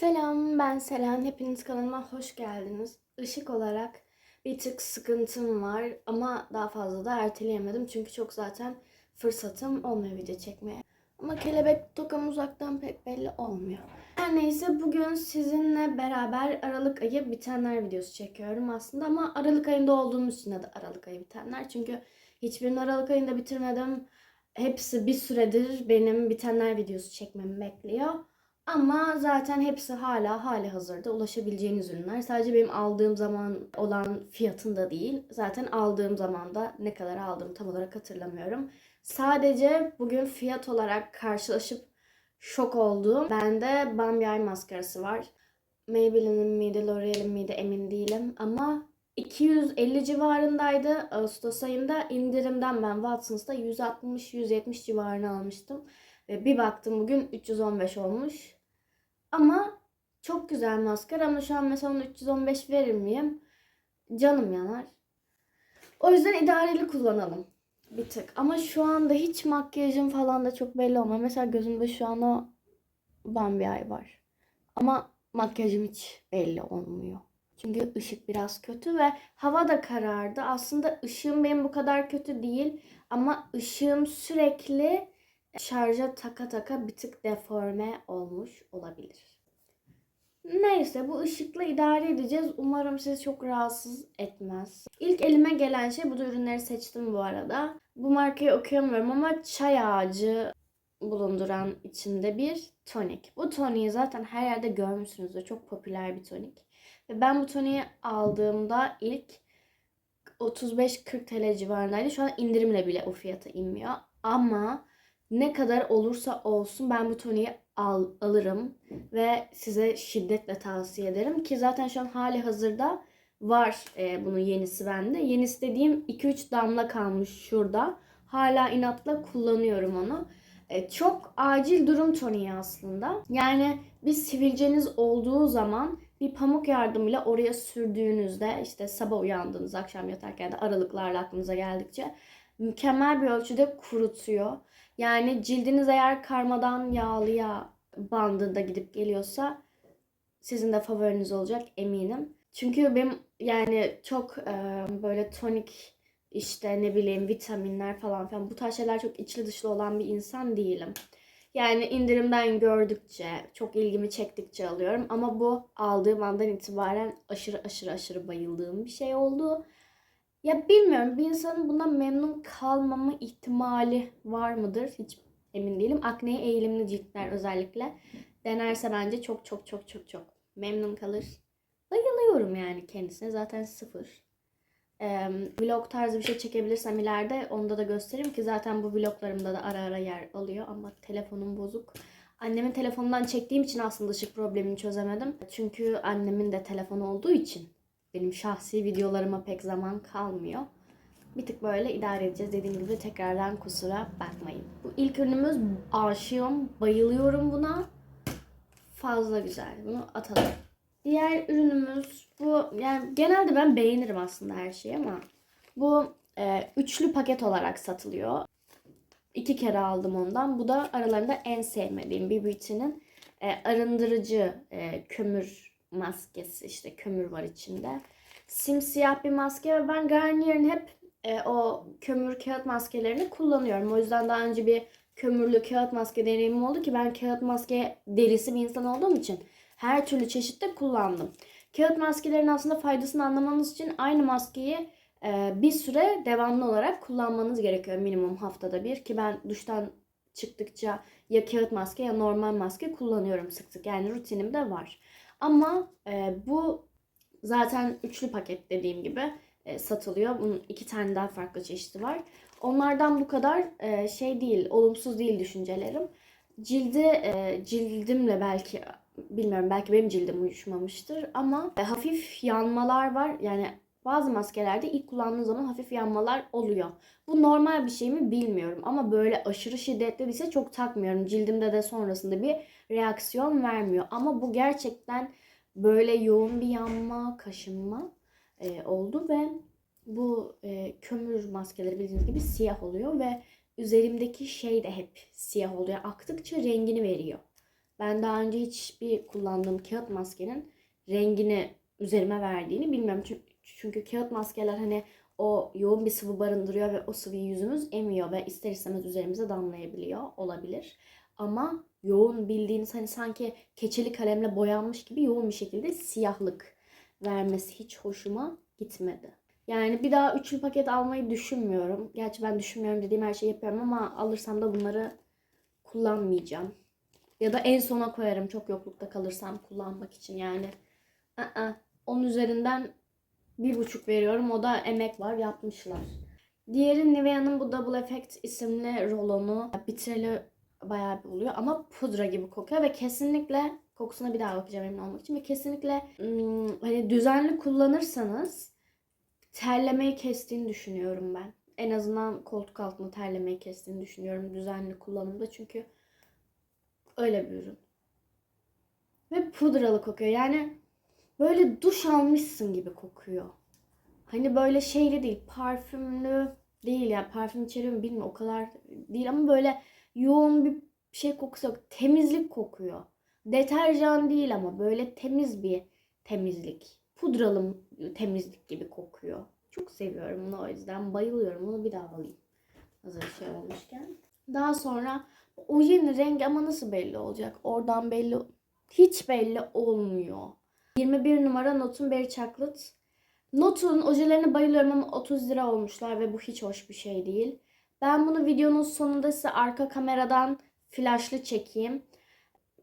Selam, ben Selen. Hepiniz kanalıma hoş geldiniz. Işık olarak bir tık sıkıntım var ama daha fazla da erteleyemedim. Çünkü çok zaten fırsatım olmuyor video çekmeye. Ama kelebek tokam uzaktan pek belli olmuyor. Her neyse bugün sizinle beraber Aralık ayı bitenler videosu çekiyorum aslında. Ama Aralık ayında olduğumuz için de Aralık ayı bitenler. Çünkü hiçbirini Aralık ayında bitirmedim. Hepsi bir süredir benim bitenler videosu çekmemi bekliyor. Ama zaten hepsi hala hali hazırda ulaşabileceğiniz ürünler. Sadece benim aldığım zaman olan fiyatında değil. Zaten aldığım zaman da ne kadar aldım tam olarak hatırlamıyorum. Sadece bugün fiyat olarak karşılaşıp şok olduğum bende Bambi Eye maskarası var. Maybelline'in miydi, L'Oreal'in miydi emin değilim ama 250 civarındaydı. Ağustos ayında indirimden ben Watsons'ta 160-170 civarına almıştım. Ve bir baktım bugün 315 olmuş. Ama çok güzel maskara ama şu an mesela onu 315 verir miyim? Canım yanar. O yüzden idareli kullanalım. Bir tık. Ama şu anda hiç makyajım falan da çok belli olmuyor. Mesela gözümde şu an o Bambi Eye var. Ama makyajım hiç belli olmuyor. Çünkü ışık biraz kötü ve hava da karardı. Aslında ışığım benim bu kadar kötü değil. Ama ışığım sürekli şarja taka taka bir tık deforme olmuş olabilir. Neyse bu ışıkla idare edeceğiz. Umarım sizi çok rahatsız etmez. İlk elime gelen şey bu da ürünleri seçtim bu arada. Bu markayı okuyamıyorum ama çay ağacı bulunduran içinde bir tonik. Bu toniği zaten her yerde görmüşsünüzdür. Çok popüler bir tonik. Ve ben bu toniği aldığımda ilk 35-40 TL civarındaydı. Şu an indirimle bile o fiyata inmiyor. Ama ne kadar olursa olsun ben bu toniği al, alırım ve size şiddetle tavsiye ederim ki zaten şu an hali hazırda var e, bunun yenisi bende. Yenisi dediğim 2-3 damla kalmış şurada. Hala inatla kullanıyorum onu. E, çok acil durum toniği aslında. Yani bir sivilceniz olduğu zaman bir pamuk yardımıyla oraya sürdüğünüzde işte sabah uyandığınız akşam yatarken de aralıklarla aklınıza geldikçe mükemmel bir ölçüde kurutuyor. Yani cildiniz eğer karmadan yağlıya bandında gidip geliyorsa sizin de favoriniz olacak eminim. Çünkü benim yani çok e, böyle tonik işte ne bileyim vitaminler falan filan bu tarz şeyler çok içli dışlı olan bir insan değilim. Yani indirimden gördükçe, çok ilgimi çektikçe alıyorum. Ama bu aldığım andan itibaren aşırı aşırı aşırı bayıldığım bir şey oldu. Ya bilmiyorum bir insanın bundan memnun kalmama ihtimali var mıdır? Hiç emin değilim. Akneye eğilimli ciltler özellikle denerse bence çok çok çok çok çok memnun kalır. Bayılıyorum yani kendisine. Zaten sıfır. Ee, vlog tarzı bir şey çekebilirsem ileride onda da gösteririm ki zaten bu vloglarımda da ara ara yer alıyor ama telefonum bozuk. Annemin telefonundan çektiğim için aslında ışık problemini çözemedim. Çünkü annemin de telefonu olduğu için benim şahsi videolarıma pek zaman kalmıyor. Bir tık böyle idare edeceğiz. Dediğim gibi tekrardan kusura bakmayın. Bu ilk ürünümüz aşığım. Bayılıyorum buna. Fazla güzel. Bunu atalım. Diğer ürünümüz bu. Yani genelde ben beğenirim aslında her şeyi ama bu e, üçlü paket olarak satılıyor. İki kere aldım ondan. Bu da aralarında en sevmediğim bir Beauty'nin e, arındırıcı e, kömür maskesi işte kömür var içinde. Simsiyah bir maske ve ben Garnier'in hep e, o kömür kağıt maskelerini kullanıyorum. O yüzden daha önce bir kömürlü kağıt maske deneyimim oldu ki ben kağıt maske derisi bir insan olduğum için her türlü çeşitte kullandım. Kağıt maskelerin aslında faydasını anlamanız için aynı maskeyi e, bir süre devamlı olarak kullanmanız gerekiyor minimum haftada bir ki ben duştan çıktıkça ya kağıt maske ya normal maske kullanıyorum sık sık yani rutinimde var. Ama e, bu zaten üçlü paket dediğim gibi e, satılıyor. Bunun iki tane daha farklı çeşidi var. Onlardan bu kadar e, şey değil, olumsuz değil düşüncelerim. Cildi e, cildimle belki bilmiyorum belki benim cildim uyuşmamıştır ama e, hafif yanmalar var. Yani bazı maskelerde ilk kullandığın zaman hafif yanmalar oluyor. Bu normal bir şey mi bilmiyorum ama böyle aşırı şiddetli ise çok takmıyorum. Cildimde de sonrasında bir reaksiyon vermiyor. Ama bu gerçekten böyle yoğun bir yanma, kaşınma e, oldu ve bu e, kömür maskeleri bildiğiniz gibi siyah oluyor ve üzerimdeki şey de hep siyah oluyor. Aktıkça rengini veriyor. Ben daha önce hiçbir kullandığım kağıt maskenin rengini üzerime verdiğini bilmiyorum. Çünkü, çünkü kağıt maskeler hani o yoğun bir sıvı barındırıyor ve o sıvıyı yüzümüz emiyor ve ister istemez üzerimize damlayabiliyor olabilir. Ama yoğun bildiğiniz hani sanki keçeli kalemle boyanmış gibi yoğun bir şekilde siyahlık vermesi hiç hoşuma gitmedi. Yani bir daha üçlü paket almayı düşünmüyorum. Gerçi ben düşünmüyorum dediğim her şeyi yapıyorum ama alırsam da bunları kullanmayacağım. Ya da en sona koyarım çok yoklukta kalırsam kullanmak için yani. Aa, onun üzerinden bir buçuk veriyorum. O da emek var yapmışlar. Diğeri Nivea'nın bu Double Effect isimli rolonu bitireli bayağı bir oluyor ama pudra gibi kokuyor ve kesinlikle kokusuna bir daha bakacağım emin olmak için ve kesinlikle ım, hani düzenli kullanırsanız terlemeyi kestiğini düşünüyorum ben. En azından koltuk altında terlemeyi kestiğini düşünüyorum düzenli kullanımda çünkü öyle bir ürün. Ve pudralı kokuyor. Yani böyle duş almışsın gibi kokuyor. Hani böyle şeyli değil, parfümlü değil ya. Parfüm içeriyor mu bilmiyorum o kadar değil ama böyle yoğun bir şey kokusu yok. Temizlik kokuyor. Deterjan değil ama böyle temiz bir temizlik. Pudralı temizlik gibi kokuyor. Çok seviyorum bunu o yüzden bayılıyorum. Bunu bir daha alayım. Hazır şey olmuşken. Daha sonra ojenin rengi ama nasıl belli olacak? Oradan belli hiç belli olmuyor. 21 numara Notun Berry Chocolate. Notun ojelerine bayılıyorum ama 30 lira olmuşlar ve bu hiç hoş bir şey değil. Ben bunu videonun sonunda size arka kameradan flaşlı çekeyim.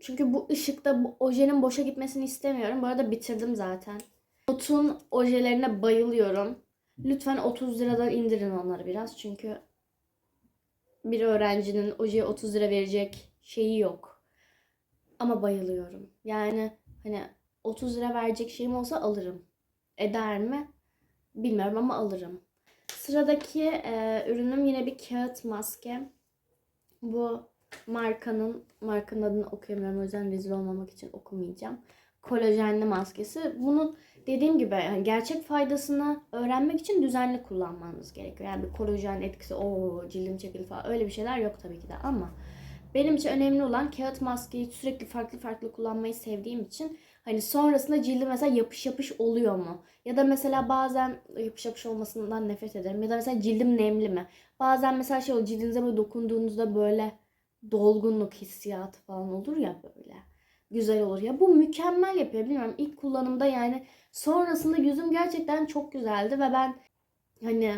Çünkü bu ışıkta bu ojenin boşa gitmesini istemiyorum. Bu arada bitirdim zaten. Notun ojelerine bayılıyorum. Lütfen 30 liradan indirin onları biraz. Çünkü bir öğrencinin ojeye 30 lira verecek şeyi yok. Ama bayılıyorum. Yani hani 30 lira verecek şeyim olsa alırım. Eder mi? Bilmiyorum ama alırım. Sıradaki e, ürünüm yine bir kağıt maske. Bu markanın markanın adını okuyamıyorum o yüzden rezil olmamak için okumayacağım. Kolajenli maskesi. Bunun dediğim gibi yani gerçek faydasını öğrenmek için düzenli kullanmanız gerekiyor. Yani bir kolajen etkisi o cildim çekildi falan öyle bir şeyler yok tabii ki de ama benim için önemli olan kağıt maskeyi sürekli farklı farklı kullanmayı sevdiğim için hani sonrasında cildim mesela yapış yapış oluyor mu? Ya da mesela bazen yapış yapış olmasından nefret ederim. Ya da mesela cildim nemli mi? Bazen mesela şey olur cildinize böyle dokunduğunuzda böyle dolgunluk hissiyatı falan olur ya böyle. Güzel olur ya. Bu mükemmel yapıyor. Bilmiyorum ilk kullanımda yani sonrasında yüzüm gerçekten çok güzeldi ve ben hani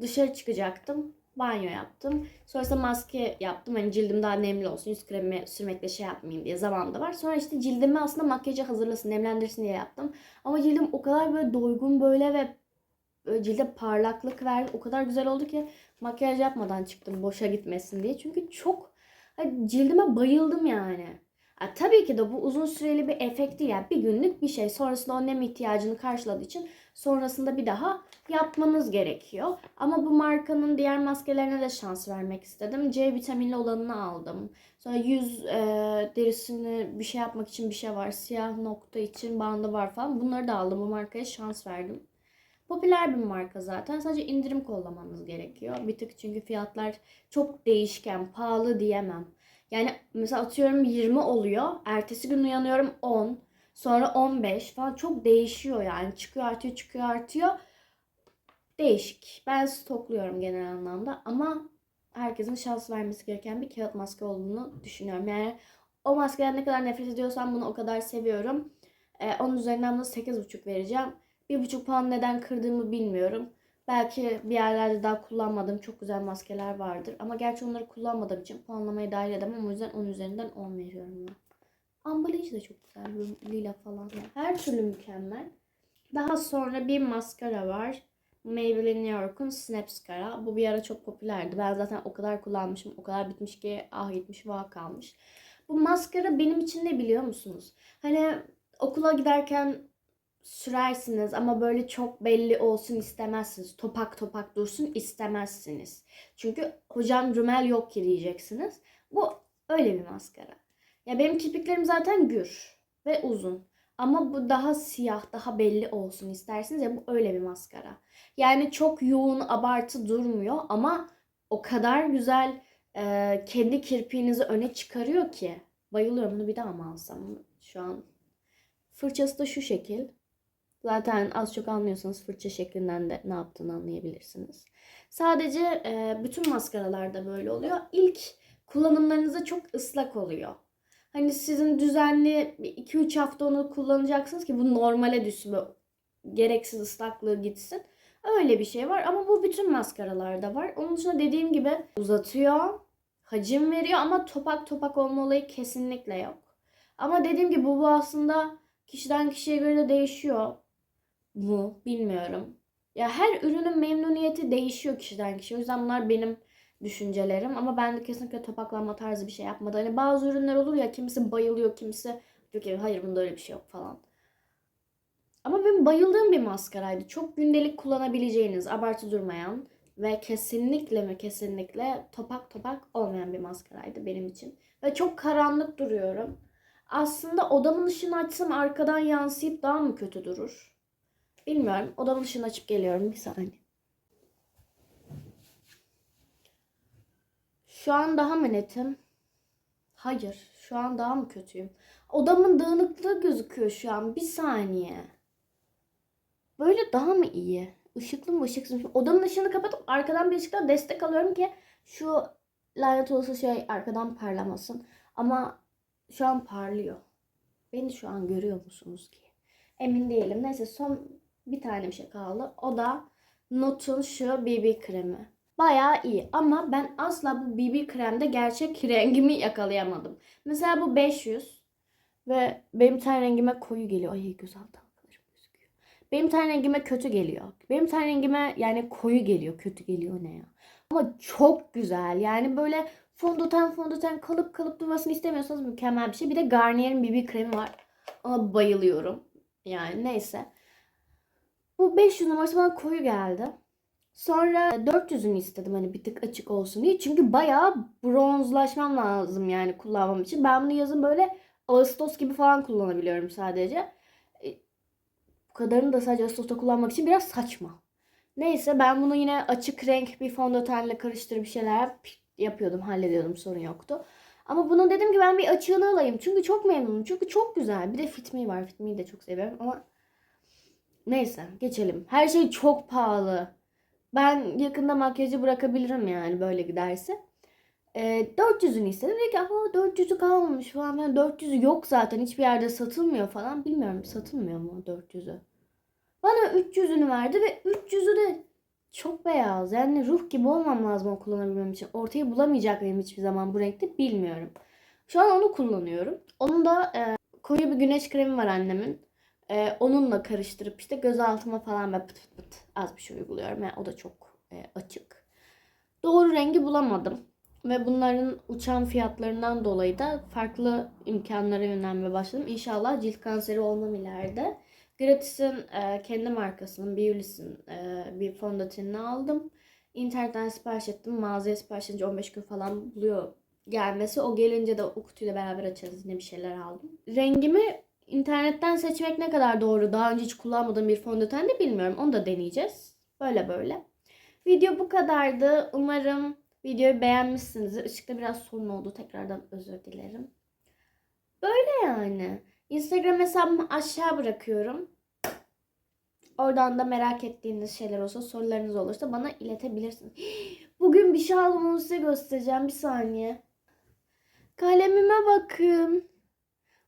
dışarı çıkacaktım. Banyo yaptım. Sonrasında maske yaptım. Hani cildim daha nemli olsun. Yüz kremi sürmekle şey yapmayayım diye zaman da var. Sonra işte cildimi aslında makyaja hazırlasın, nemlendirsin diye yaptım. Ama cildim o kadar böyle doygun böyle ve böyle cilde parlaklık verdi. O kadar güzel oldu ki makyaj yapmadan çıktım boşa gitmesin diye. Çünkü çok hani cildime bayıldım yani. Ha, tabii ki de bu uzun süreli bir efekt değil. Yani bir günlük bir şey. Sonrasında o nem ihtiyacını karşıladığı için sonrasında bir daha yapmanız gerekiyor. Ama bu markanın diğer maskelerine de şans vermek istedim. C vitaminli olanını aldım. Sonra yüz e, derisini bir şey yapmak için bir şey var. Siyah nokta için bandı var falan. Bunları da aldım. Bu markaya şans verdim. Popüler bir marka zaten. Sadece indirim kollamanız gerekiyor. Bir tık çünkü fiyatlar çok değişken. Pahalı diyemem. Yani mesela atıyorum 20 oluyor. Ertesi gün uyanıyorum 10. Sonra 15 falan çok değişiyor yani. Çıkıyor artıyor çıkıyor artıyor. Değişik. Ben stokluyorum genel anlamda ama herkesin şans vermesi gereken bir kağıt maske olduğunu düşünüyorum. Yani o maskeden ne kadar nefret ediyorsam bunu o kadar seviyorum. Ee, onun üzerinden bunu 8,5 vereceğim. 1,5 puan neden kırdığımı bilmiyorum. Belki bir yerlerde daha kullanmadığım çok güzel maskeler vardır. Ama gerçi onları kullanmadığım için puanlamaya dahil edemem. O yüzden 10 üzerinden 10 veriyorum ben. Ambalajı da çok güzel. Lila falan. Her türlü mükemmel. Daha sonra bir maskara var. Maybelline New York'un Snap Mascara. Bu bir ara çok popülerdi. Ben zaten o kadar kullanmışım. O kadar bitmiş ki ah gitmiş vah kalmış. Bu maskara benim için ne biliyor musunuz? Hani okula giderken sürersiniz ama böyle çok belli olsun istemezsiniz. Topak topak dursun istemezsiniz. Çünkü hocam rümel yok ki diyeceksiniz. Bu öyle bir maskara. Ya benim kirpiklerim zaten gür ve uzun. Ama bu daha siyah, daha belli olsun istersiniz ya bu öyle bir maskara. Yani çok yoğun, abartı durmuyor ama o kadar güzel e, kendi kirpiğinizi öne çıkarıyor ki Bayılıyorum bunu bir daha mı alsam şu an. Fırçası da şu şekil. Zaten az çok anlıyorsanız fırça şeklinden de ne yaptığını anlayabilirsiniz. Sadece e, bütün maskaralarda böyle oluyor. İlk kullanımlarınızda çok ıslak oluyor. Hani sizin düzenli 2-3 hafta onu kullanacaksınız ki bu normale düşsün. böyle Gereksiz ıslaklığı gitsin. Öyle bir şey var ama bu bütün maskaralarda var. Onun dışında dediğim gibi uzatıyor, hacim veriyor ama topak topak olma olayı kesinlikle yok. Ama dediğim gibi bu, bu aslında kişiden kişiye göre de değişiyor mu bilmiyorum. Ya her ürünün memnuniyeti değişiyor kişiden kişiye. O yüzden bunlar benim düşüncelerim. Ama ben de kesinlikle topaklanma tarzı bir şey yapmadım. Hani bazı ürünler olur ya kimisi bayılıyor, kimisi diyor ki hayır bunda öyle bir şey yok falan. Ama benim bayıldığım bir maskaraydı. Çok gündelik kullanabileceğiniz, abartı durmayan ve kesinlikle mi kesinlikle topak topak olmayan bir maskaraydı benim için. Ve çok karanlık duruyorum. Aslında odamın ışığını açsam arkadan yansıyıp daha mı kötü durur? Bilmiyorum. Odamın ışığını açıp geliyorum. Bir saniye. Şu an daha mı netim? Hayır. Şu an daha mı kötüyüm? Odamın dağınıklığı gözüküyor şu an. Bir saniye. Böyle daha mı iyi? Işıklı mı ışıksız mı? Odamın ışığını kapatıp arkadan bir ışıktan destek alıyorum ki şu lanet olası şey arkadan parlamasın. Ama şu an parlıyor. Beni şu an görüyor musunuz ki? Emin değilim. Neyse son bir tane bir şey kaldı. O da Not'un şu BB kremi. Bayağı iyi ama ben asla bu BB kremde gerçek rengimi yakalayamadım. Mesela bu 500 ve benim ten rengime koyu geliyor. Ay göz altı halkalarım gözüküyor. Benim ten rengime kötü geliyor. Benim ten rengime yani koyu geliyor. Kötü geliyor ne ya. Ama çok güzel. Yani böyle fondöten fondöten kalıp kalıp durmasını istemiyorsanız mükemmel bir şey. Bir de Garnier'in BB kremi var. Ona bayılıyorum. Yani neyse. Bu 500 numarası bana koyu geldi. Sonra 400'ünü istedim hani bir tık açık olsun diye. Çünkü bayağı bronzlaşmam lazım yani kullanmam için. Ben bunu yazın böyle Ağustos gibi falan kullanabiliyorum sadece. E, Bu kadarını da sadece Ağustos'ta kullanmak için biraz saçma. Neyse ben bunu yine açık renk bir fondötenle karıştırıp bir şeyler yap- yapıyordum, hallediyordum sorun yoktu. Ama bunun dedim ki ben bir açığını alayım. Çünkü çok memnunum. Çünkü çok güzel. Bir de Fit Me var. Fit Me'yi de çok seviyorum ama neyse geçelim. Her şey çok pahalı. Ben yakında makyajı bırakabilirim yani böyle giderse. E, 400'ünü istedim. Dedi ki ama 400'ü kalmamış falan. Yani 400'ü yok zaten. Hiçbir yerde satılmıyor falan. Bilmiyorum satılmıyor mu 400'ü. Bana 300'ünü verdi ve 300'ü de çok beyaz. Yani ruh gibi olmam lazım o kullanabilmem için. Ortayı bulamayacak mıyım hiçbir zaman bu renkte bilmiyorum. Şu an onu kullanıyorum. Onun da e, koyu bir güneş kremi var annemin. E, onunla karıştırıp işte göz altıma falan böyle pıt pıt pıt az bir şey uyguluyorum. Yani o da çok e, açık. Doğru rengi bulamadım. Ve bunların uçan fiyatlarından dolayı da farklı imkanlara yönelmeye başladım. İnşallah cilt kanseri olmam ileride. Gratis'in e, kendi markasının, Beulis'in e, bir fondötenini aldım. İnternetten sipariş ettim. Mağazaya sipariş edince 15 gün falan buluyor gelmesi. O gelince de o kutuyla beraber açarız. Yine bir şeyler aldım. Rengimi internetten seçmek ne kadar doğru. Daha önce hiç kullanmadığım bir fondöten de bilmiyorum. Onu da deneyeceğiz. Böyle böyle. Video bu kadardı. Umarım videoyu beğenmişsinizdir. Işıkta biraz sorun oldu. Tekrardan özür dilerim. Böyle yani. Instagram hesabımı aşağı bırakıyorum. Oradan da merak ettiğiniz şeyler olsa, sorularınız olursa bana iletebilirsiniz. Bugün bir şey aldım onu size göstereceğim. Bir saniye. Kalemime bakın.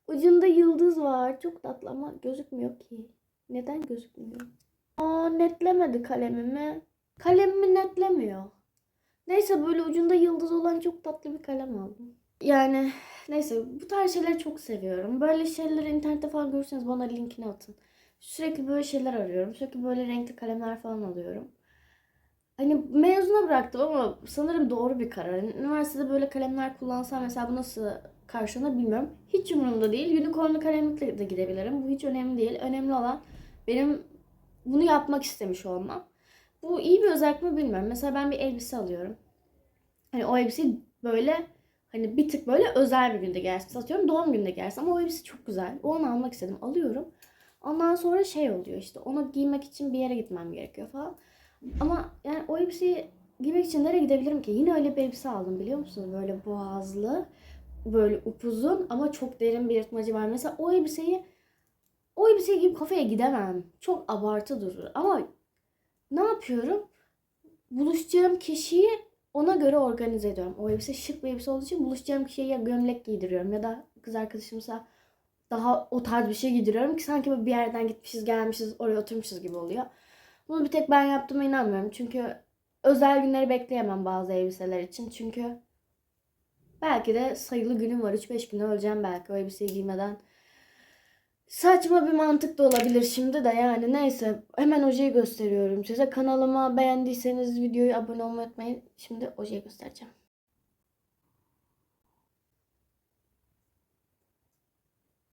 Ucunda yıldız var. Çok tatlı ama gözükmüyor ki. Neden gözükmüyor? Aa netlemedi kalemimi. Kalemimi netlemiyor. Neyse böyle ucunda yıldız olan çok tatlı bir kalem aldım. Yani neyse bu tarz şeyleri çok seviyorum. Böyle şeyleri internette falan görürseniz bana linkini atın. Sürekli böyle şeyler arıyorum. Sürekli böyle renkli kalemler falan alıyorum. Hani mezuna bıraktım ama sanırım doğru bir karar. Üniversitede böyle kalemler kullansam mesela bu nasıl karşılanır bilmiyorum. Hiç umurumda değil. Unicornlu kalemlikle de gidebilirim. Bu hiç önemli değil. Önemli olan benim bunu yapmak istemiş olmam. Bu iyi bir özellik mi bilmiyorum. Mesela ben bir elbise alıyorum. Hani o elbiseyi böyle hani bir tık böyle özel bir günde gelsin. Satıyorum doğum gününde gelsin ama o elbise çok güzel. O onu almak istedim. Alıyorum. Ondan sonra şey oluyor işte onu giymek için bir yere gitmem gerekiyor falan. Ama yani o elbiseyi giymek için nereye gidebilirim ki? Yine öyle bir elbise aldım biliyor musunuz? Böyle boğazlı. Böyle upuzun ama çok derin bir yırtmacı var. Mesela o elbiseyi o elbiseyi giyip kafeye gidemem. Çok abartı durur. Ama ne yapıyorum? Buluşacağım kişiyi ona göre organize ediyorum. O elbise şık bir elbise olduğu için buluşacağım kişiye ya gömlek giydiriyorum ya da kız arkadaşımsa daha o tarz bir şey giydiriyorum ki sanki bir yerden gitmişiz gelmişiz oraya oturmuşuz gibi oluyor. Bunu bir tek ben yaptığıma inanmıyorum. Çünkü özel günleri bekleyemem bazı elbiseler için. Çünkü belki de sayılı günüm var. 3-5 güne öleceğim belki o elbiseyi giymeden. Saçma bir mantık da olabilir şimdi de yani neyse hemen ojeyi gösteriyorum size. Kanalıma beğendiyseniz videoyu abone olmayı unutmayın. Şimdi ojeyi göstereceğim.